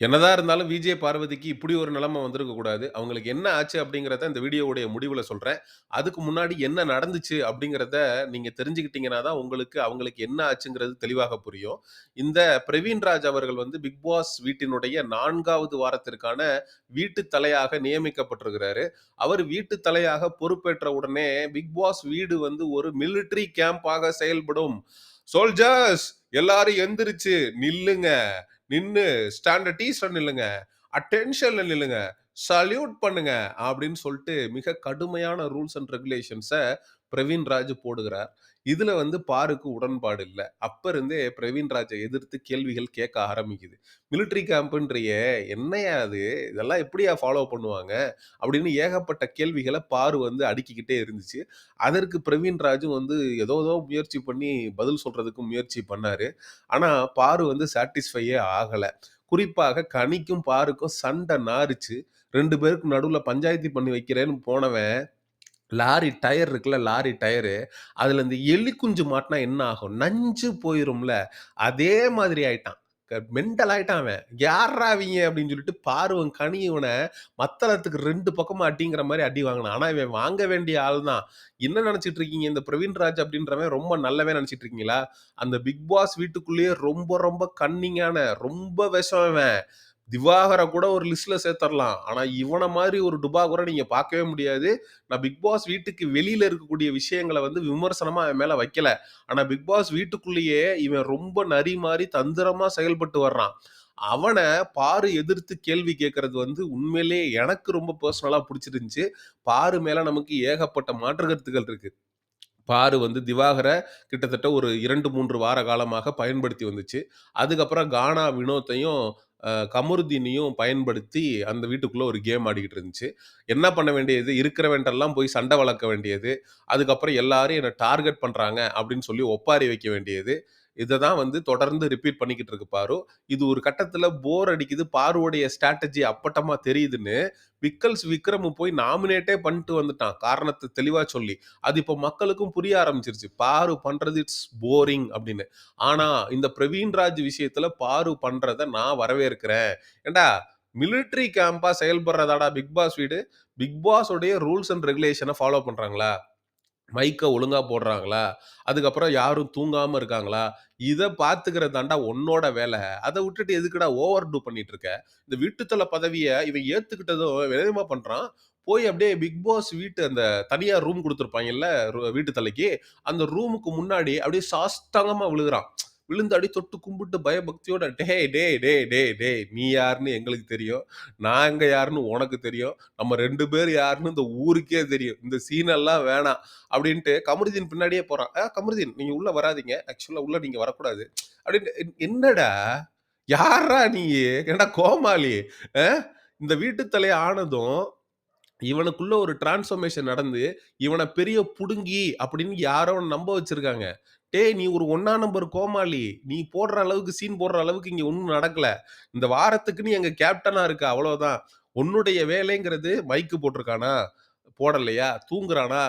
என்னதான் இருந்தாலும் விஜே பார்வதிக்கு இப்படி ஒரு நிலைமை வந்திருக்கக்கூடாது அவங்களுக்கு என்ன ஆச்சு அப்படிங்கிறத இந்த வீடியோவுடைய முடிவுல சொல்றேன். அதுக்கு முன்னாடி என்ன நடந்துச்சு அப்படிங்கிறத நீங்க தெரிஞ்சுக்கிட்டீங்கன்னா தான் உங்களுக்கு அவங்களுக்கு என்ன ஆச்சுங்கிறது தெளிவாக புரியும். இந்த பிரவீன்ராஜ் அவர்கள் வந்து பிக் பாஸ் வீட்டினுடைய 4வது வாரத்திற்கான வீட்டு தலையாக நியமிக்கப்பட்டிருக்கிறாரு. அவர் வீட்டு தலையாக பொறுப்பேற்ற உடனே பிக் பாஸ் வீடு வந்து ஒரு மிலிட்டரி கேம்பாக செயல்படும். சோல்ஜர்ஸ் எல்லாரும் எந்திரிச்சு நில்லுங்க. நின்று ஸ்டாண்ட் டீஸ்ல நில்லுங்க. அட்டென்ஷன்ல நில்லுங்க. சல்யூட் பண்ணுங்க. அப்படின்னு சொல்லிட்டு மிக கடுமையான ரூல்ஸ் அண்ட் ரெகுலேஷன்ஸை பிரவீன் ராஜ் போடுகிறார். இதுல வந்து பாருக்கு உடன்பாடு இல்லை அப்ப இருந்தே பிரவீன் ராஜை எதிர்த்து கேள்விகள் கேட்க ஆரம்பிக்குது. "மிலிட்டரி கேம்ப்ன்றிய என்னையா அது? இதெல்லாம் எப்படியா ஃபாலோ பண்ணுவாங்க?" அப்படின்னு ஏகப்பட்ட கேள்விகளை பாரு வந்து அடுக்கிக்கிட்டே இருந்துச்சு. அதற்கு பிரவீன் ராஜும் வந்து ஏதோ ஏதோ முயற்சி பண்ணி பதில் சொல்றதுக்கு முயற்சி பண்ணாரு. ஆனா பாரு வந்து சாட்டிஸ்ஃபையே ஆகலை குறிப்பாக கனிக்கும், பாருக்கும் சண்டை நாரிச்சு ரெண்டு பேருக்கும் நடுவில் பஞ்சாயத்து பண்ணி வைக்கிறேன்னு போனவன், லாரி டயர் இருக்குல்ல, லாரி டயரு. அதில் இந்த எலி குஞ்சு மாட்டினா என்ன ஆகும்? நஞ்சு போயிரும்ல. அதே மாதிரி ஆயிட்டான். க மெண்டல் ஆயிட்டான் அவன். யாராவீங்க அப்படின்னு சொல்லிட்டு பார்வன் கனியவனை இவன மத்தளத்துக்கு ரெண்டு பக்கமும் அடிங்கிற மாதிரி அடி வாங்கினான் ஆனால் இவன் வாங்க வேண்டிய ஆள் தான். என்ன நினச்சிட்டு இருக்கீங்க? இந்த பிரவீன்ராஜ் அப்படின்றவன் ரொம்ப நல்லவே நினச்சிட்டு இருக்கீங்களா? அந்த பிக் பாஸ் வீட்டுக்குள்ளேயே ரொம்ப ரொம்ப கன்னிங்கான, ரொம்ப விஷம் இவன். திவாகரை கூட ஒரு லிஸ்ட்ல சேர்த்தரலாம். ஆனா இவனை மாதிரி ஒரு டுபாகூர நீங்க பார்க்கவே முடியாது. நான் பிக் பாஸ் வீட்டுக்கு வெளியில இருக்கக்கூடிய விஷயங்கள வந்து விமர்சனமா அவன் மேல வைக்கல. ஆனா பிக் பாஸ் வீட்டுக்குள்ளேயே இவன் ரொம்ப நரி மாரி தந்திரமா செயல்பட்டு வர்றான். அவனை பாரு எதிர்த்து கேள்வி கேட்கறது வந்து உண்மையிலேயே எனக்கு ரொம்ப பர்சனலாக பிடிச்சிருந்துச்சு பாரு மேல நமக்கு ஏகப்பட்ட மாற்று கருத்துக்கள் இருக்கு. பாரு வந்து திவாகரை கிட்டத்தட்ட ஒரு 2, 3 வார காலமாக பயன்படுத்தி வந்துச்சு. அதுக்கப்புறம் கானா வினோத்தையும், கமருதீனையும் பயன்படுத்தி அந்த வீட்டுக்குள்ளே ஒரு கேம் ஆடிக்கிட்டு இருந்துச்சு. என்ன பண்ண வேண்டியது? இருக்கிறவன்ட்டெல்லாம் போய் சண்டை வளர்க்க வேண்டியது. அதுக்கப்புறம் எல்லாரும் என்னை டார்கெட் பண்ணுறாங்க அப்படின்னு சொல்லி ஒப்பாரி வைக்க வேண்டியது. இதை தான் வந்து தொடர்ந்து ரிப்பீட் பண்ணிக்கிட்டு இருக்கு பாரு. இது ஒரு கட்டத்தில் போர் அடிக்குது. பாருவோடைய ஸ்ட்ராட்டஜி அப்பட்டமா தெரியுதுன்னு, விக்கல்ஸ் விக்ரம் போய் நாமினேட்டே பண்ணிட்டு வந்துட்டான். காரணத்தை தெளிவாக சொல்லி. அது இப்போ மக்களுக்கும் புரிய ஆரம்பிச்சிருச்சு பாரு பண்ணுறது இட்ஸ் போரிங் அப்படின்னு. ஆனால் இந்த பிரவீன்ராஜ் விஷயத்தில் பாரு பண்ணுறதை நான் வரவேற்கிறேன். ஏண்டா மிலிட்டரி கேம்பாக செயல்படுறதாடா பிக் பாஸ் வீடு? பிக் பாஸ் உடைய ரூல்ஸ் அண்ட் ரெகுலேஷனை ஃபாலோ பண்ணுறாங்களா மைக்கை ஒழுங்காக போடுறாங்களா? அதுக்கப்புறம் யாரும் தூங்காமல் இருக்காங்களா? இதை பார்த்துக்கிறது தாண்டா உன்னோட வேலை அதை விட்டுட்டு எதுக்குடா ஓவர் டூ பண்ணிட்டு இருக்க? இந்த வீட்டுத்தல பதவியை இவன் ஏற்றுக்கிட்டதும் விதமாக பண்ணுறான் போய் அப்படியே பிக் பாஸ் வீட்டு அந்த தனியாக ரூம் கொடுத்துருப்பாங்கல்ல வீட்டு தலைக்கு. அந்த ரூமுக்கு முன்னாடி அப்படியே சாஸ்தாங்கமாக விழுகுறான். விழுந்து அடி தொட்டு கும்பிட்டு பயபக்தியோட, டே டே டேய் டே டேய் நீ யாருன்னு எங்களுக்கு தெரியும். நாங்க யாருன்னு உனக்கு தெரியும். நம்ம ரெண்டு பேர் யாருன்னு இந்த ஊருக்கே தெரியும். இந்த சீனெல்லாம் வேணாம்." அப்படின்ட்டு கமருதீன் பின்னாடியே போறான். ஆ கமருதீன் நீங்க உள்ள வராதீங்க. ஆக்சுவலா உள்ள நீங்க வரக்கூடாது." அப்படின்னு என்னடா? யாரா நீ என்னடா கோமாளி? இந்த வீட்டு தலையை ஆனதும், இவனுக்குள்ள ஒரு டிரான்ஸ்ஃபர்மேஷன் நடந்து, இவனை பெரிய புடுங்கி அப்படின்னு யாரோ நம்ப வச்சிருக்காங்க. டேய் நீ ஒரு ஒன்னா நம்பர் கோமாளி. நீ போடுற அளவுக்கு சீன் போடுற அளவுக்கு இங்க ஒன்றும் நடக்கல. இந்த வாரத்துக்கு நீ எங்க கேப்டனா இருக்க அவ்வளவுதான். உன்னுடைய வேலைங்கிறது மைக்கு போட்டிருக்கானா? போடலையா? தூங்குறானா?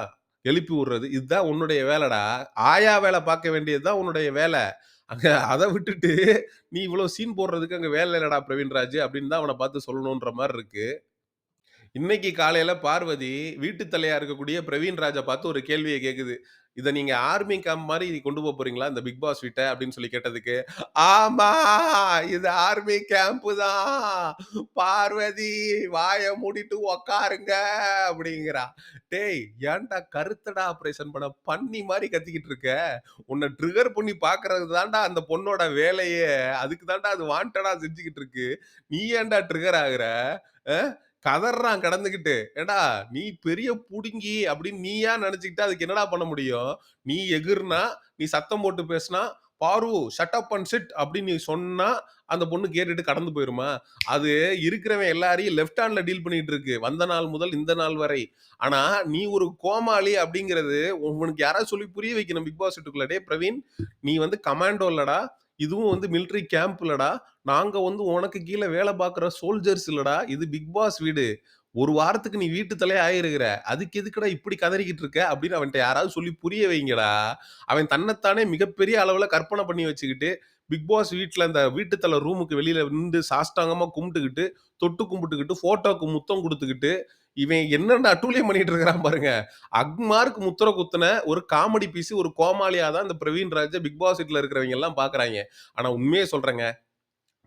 எழுப்பி விடுறது. இதுதான் உன்னுடைய வேலைடா. ஆயா வேலை பார்க்க வேண்டியது தான் உன்னுடைய வேலை அங்க அதை விட்டுட்டு நீ இவ்வளோ சீன் போடுறதுக்கு அங்க வேலை இல்லடா பிரவீன்ராஜ் அப்படின்னு தான் அவனை பார்த்து சொல்லணுன்ற மாதிரி இருக்கு. இன்னைக்கு காலையில பார்வதி வீட்டு தலையா இருக்கக்கூடிய பிரவீன் ராஜா பார்த்து ஒரு கேள்வியை கேட்குது. இதை நீங்க ஆர்மி கேம்ப் மாதிரி கொண்டு போக போறீங்களா? இந்த பிக் பாஸ் வீட்டை அப்படின்னு சொல்லி கேட்டதுக்கு, "ஆமா இது ஆர்மி கேம்ப் தான். பார்வதி வாய மூடிட்டு உட்காருங்க" அப்படிங்கிறா. டேய் ஏன்டா கருத்தடா ஆப்ரேஷன் பண்ண பண்ணி மாதிரி கத்திக்கிட்டு இருக்க? உன்னை ட்ரிகர் பண்ணி பாக்குறது தான்டா அந்த பொண்ணோட வேலையே. அதுக்கு தான்டா அது வாண்டடா செஞ்சுக்கிட்டு இருக்கு. நீ ஏன்டா ட்ரிகர் ஆகுற? கதறான் கடந்துக்கிட்டு ஏடா நீ பெரிய புடுங்கி அப்படின்னு நீயா நினைச்சுக்கிட்டு அதுக்கு என்னடா பண்ண முடியும்? நீ எகிர்னா நீ சத்தம் போட்டு பேசுனா, "பாரு ஷட் அப் அண்ட் சிட்" அப்படின்னு நீ சொன்னா, அந்த பொண்ணு கேட்டுட்டு கடந்து போயிருமா? அது இருக்கிறவன் எல்லாரையும் லெஃப்ட் ஹேண்ட்ல டீல் பண்ணிட்டு இருக்கு. வந்த நாள் முதல் இந்த நாள் வரை. ஆனா நீ ஒரு கோமாளி அப்படிங்கிறது உனக்கு யாராவது சொல்லி புரிய வைக்கணும் பிக் பாஸ் வீட்டுக்குள்ள. பிரவீன், நீ வந்து கமாண்டோ இல்லடா. இதுவும் வந்து மிலிட்டரி கேம்ப் இல்லடா. நாங்க வந்து உனக்கு கீழே வேலை பார்க்குற சோல்ஜர்ஸ் இல்லடா. இது பிக் பாஸ் வீடு. ஒரு வாரத்துக்கு நீ வீட்டு தலையே ஆயிருக்கிற. அதுக்கு எதுக்குடா இப்படி கதறிக்கிட்டு இருக்க?" அப்படின்னு அவன்கிட்ட யாராவது சொல்லி புரிய வைங்கடா. அவன் தன்னைத்தானே மிகப்பெரிய அளவுல கற்பனை பண்ணி வச்சுக்கிட்டு, பிக் பாஸ் வீட்டில் அந்த வீட்டு தலை ரூமுக்கு வெளியில நின்று சாஷ்டாங்கமா கும்பிட்டுக்கிட்டு, தொட்டு கும்பிட்டுக்கிட்டு, ஃபோட்டோக்கு முத்தம் கொடுத்துக்கிட்டு இவன் என்னென்ன அட்டூழியம் பண்ணிட்டு இருக்கிறான் பாருங்க. அக்மார்க் முத்திர குத்துன ஒரு காமெடி பீஸ், ஒரு கோமாளியா தான் இந்த பிரவீன் ராஜ பிக் பாஸ் வீட்டில் இருக்கிறவங்க எல்லாம் பாக்குறாங்க ஆனா உண்மையே சொல்றேங்க.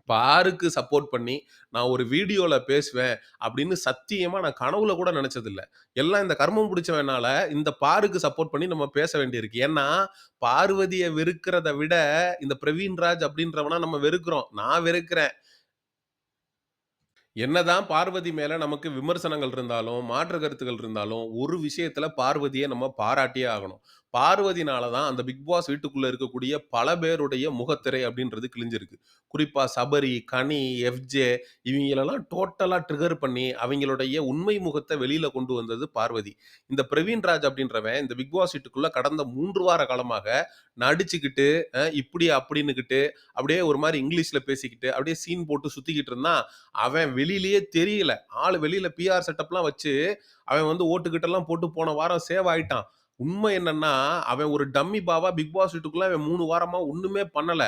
பாருக்கு சப்போர்ட் பண்ணி, நான் ஒரு வீடியோவில் பேசுவேன் அப்படின்னு சத்தியமா நான் கனவுல கூட நினச்சதில்ல எல்லாம் இந்த கர்மம் பிடிச்சவனால இந்த பாருக்கு சப்போர்ட் பண்ணி நம்ம பேச வேண்டியிருக்கு. ஏன்னா, பார்வதியை வெறுக்கிறத விட இந்த பிரவீன் ராஜ் அப்படின்றவன நம்ம வெறுக்கிறோம். நான் வெறுக்கிறேன். என்னதான் பார்வதி மேல நமக்கு விமர்சனங்கள் இருந்தாலும், மாற்று கருத்துக்கள் இருந்தாலும், ஒரு விஷயத்துல பார்வதிய நம்ம பாராட்டியே ஆகணும். பார்வதினால தான் அந்த பிக் பாஸ் வீட்டுக்குள்ள இருக்கக்கூடிய பல பேருடைய முகத்திரை அப்படின்றது கிழிஞ்சிருக்கு. குறிப்பா சபரி, கனி, எஃப்ஜே இவங்களெல்லாம் டோட்டலா ட்ரிகர் பண்ணி, அவங்களுடைய உண்மை முகத்தை வெளியில கொண்டு வந்தது பார்வதி. இந்த பிரவீன் ராஜ் அப்படின்றவன் இந்த பிக் பாஸ் வீட்டுக்குள்ள கடந்த மூன்று வார காலமாக நடிச்சுக்கிட்டு, இப்படி அப்படின்னுக்கிட்டு அப்படியே ஒரு மாதிரி இங்கிலீஷ்ல பேசிக்கிட்டு, அப்படியே சீன் போட்டு சுத்திக்கிட்டு இருந்தான். அவன் வெளியிலேயே தெரியல. ஆள் வெளியில பிஆர் செட்டப்லாம் வச்சு, அவன் வந்து ஓட்டுக்கிட்டெல்லாம் போட்டு போன வாரம் சேவ் ஆயிட்டான். உண்மை என்னன்னா, அவன் ஒரு டம்மி பாவா பிக் பாஸ் வீட்டுக்குள்ள அவன் மூணு வாரமா ஒண்ணுமே பண்ணல.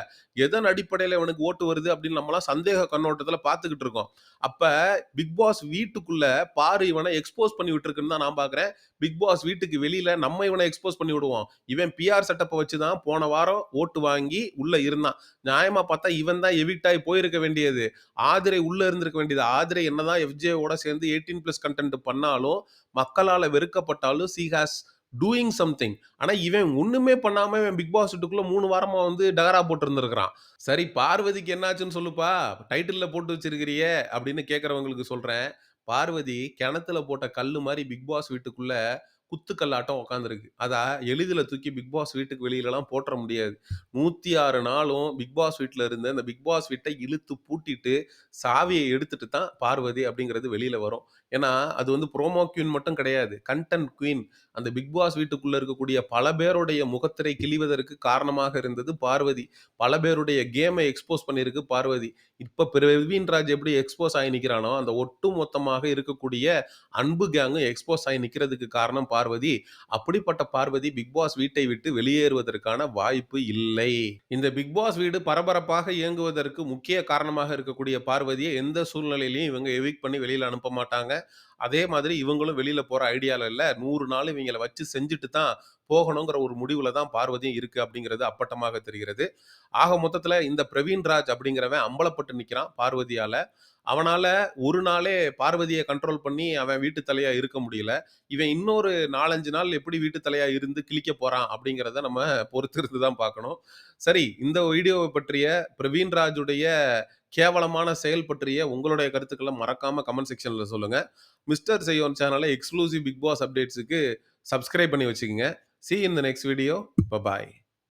எதன் அடிப்படையில இவனுக்கு ஓட்டு வருது அப்படின்னு நம்மலாம் சந்தேக கண்ணோட்டத்துல பார்த்துக்கிட்டு இருக்கோம். அப்ப பிக் பாஸ் வீட்டுக்குள்ள பாரு இவனை எக்ஸ்போஸ் பண்ணி விட்டுருக்குன்னு தான் நான் பாக்குறேன் பிக் பாஸ் வீட்டுக்கு வெளியில நம்ம இவனை எக்ஸ்போஸ் பண்ணி விடுவோம். இவன் பிஆர் செட்டப்பை வச்சு தான் போன வாரம் ஓட்டு வாங்கி உள்ள இருந்தான். நியாயமா பார்த்தா இவன் தான் எவிக்ட் போயிருக்க வேண்டியது. ஆதிரை உள்ள இருந்திருக்க வேண்டியது. ஆதிரை என்னதான் எஃப்ஜேவோட சேர்ந்து 18+ கன்டென்ட் பண்ணாலும், மக்களால வெறுக்கப்பட்டாலும் சி ஹாஸ் டூயிங் சம்திங். ஆனால் இவன் ஒன்றுமே பண்ணாமல் இவன் பிக் பாஸ் வீட்டுக்குள்ளே மூணு வாரமாக வந்து டகரா போட்டுருந்துருக்கிறான். சரி பார்வதிக்கு என்னாச்சுன்னு சொல்லுப்பா, டைட்டிலில் போட்டு வச்சிருக்கிறியே அப்படின்னு கேட்குறவங்களுக்கு சொல்கிறேன் பார்வதி கிணத்துல போட்ட கல் மாதிரி பிக் பாஸ் வீட்டுக்குள்ளே குத்துக்கல்லாட்டம் உட்காந்துருக்கு அதை எளிதில் தூக்கி பிக் பாஸ் வீட்டுக்கு வெளியிலலாம் போட்டுற முடியாது. 106 நாளும் பிக் பாஸ் வீட்டில் இருந்து அந்த பிக் பாஸ் வீட்டை இழுத்து பூட்டிட்டு, சாவியை எடுத்துட்டு தான் பார்வதி அப்படிங்கிறது வெளியில் வரும். ஏன்னா, அது வந்து ப்ரோமோ குயின் மட்டும் கிடையாது. Content queen. அந்த பிக் பாஸ் வீட்டுக்குள்ளே இருக்கக்கூடிய பல பேருடைய முகத்திரை கிழிவதற்கு காரணமாக இருந்தது பார்வதி. பல பேருடைய கேமை எக்ஸ்போஸ் பண்ணியிருக்கு பார்வதி. இப்ப பிரவீன் ராஜ் எப்படி எக்ஸ்போஸ் ஆகி நிற்கிறானோ அந்த ஒட்டு மொத்தமாக இருக்கக்கூடிய அன்பு கேங்கும் எக்ஸ்போஸ் ஆகி நிற்கிறதுக்கு காரணம் பார்வதி. அப்படிப்பட்ட பார்வதி பிக் பாஸ் வீட்டை விட்டு வெளியேறுவதற்கான வாய்ப்பு இல்லை. இந்த பிக் பாஸ் வீடு பரபரப்பாக இயங்குவதற்கு முக்கிய காரணமாக இருக்கக்கூடிய பார்வதியை எந்த சூழ்நிலையிலையும் இவங்க எவிக் பண்ணி வெளியில அனுப்ப மாட்டாங்க. அதே மாதிரி இவங்களும் வெளியில போற ஐடியால இல்ல. நூறு நாள் இவங்களை வச்சு செஞ்சுட்டு தான் போகணுங்கிற ஒரு முடிவுல தான் பார்வதியும் இருக்கு அப்படிங்கிறது அப்பட்டமாக தெரிகிறது. ஆக மொத்தத்துல இந்த பிரவீன் ராஜ் அப்படிங்கிறவன் அம்பலப்பட்டு நிக்கிறான் பார்வதியால. அவனால ஒரு நாளே பார்வதியை கண்ட்ரோல் பண்ணி அவன் வீட்டு தலையா இருக்க முடியல. இவன் இன்னொரு 4, 5 நாள் எப்படி வீட்டு தலையா இருந்து கிழிக்க போறான் அப்படிங்கிறத நம்ம பொறுத்திருந்து தான் பார்க்கணும். சரி, இந்த வீடியோவை பற்றிய பிரவீன் ராஜுடைய கேவலமான செயல் பற்றிய உங்களுடைய கருத்துக்களை மறக்காம கமெண்ட் செக்ஷன்ல சொல்லுங்க. மிஸ்டர் செய்யோன் சேனலை எக்ஸ்க்ளூசிவ் பிக் பாஸ் அப்டேட்ஸுக்கு சப்ஸ்கிரைப் பண்ணி வச்சுக்கோங்க see in the next video. Bye bye.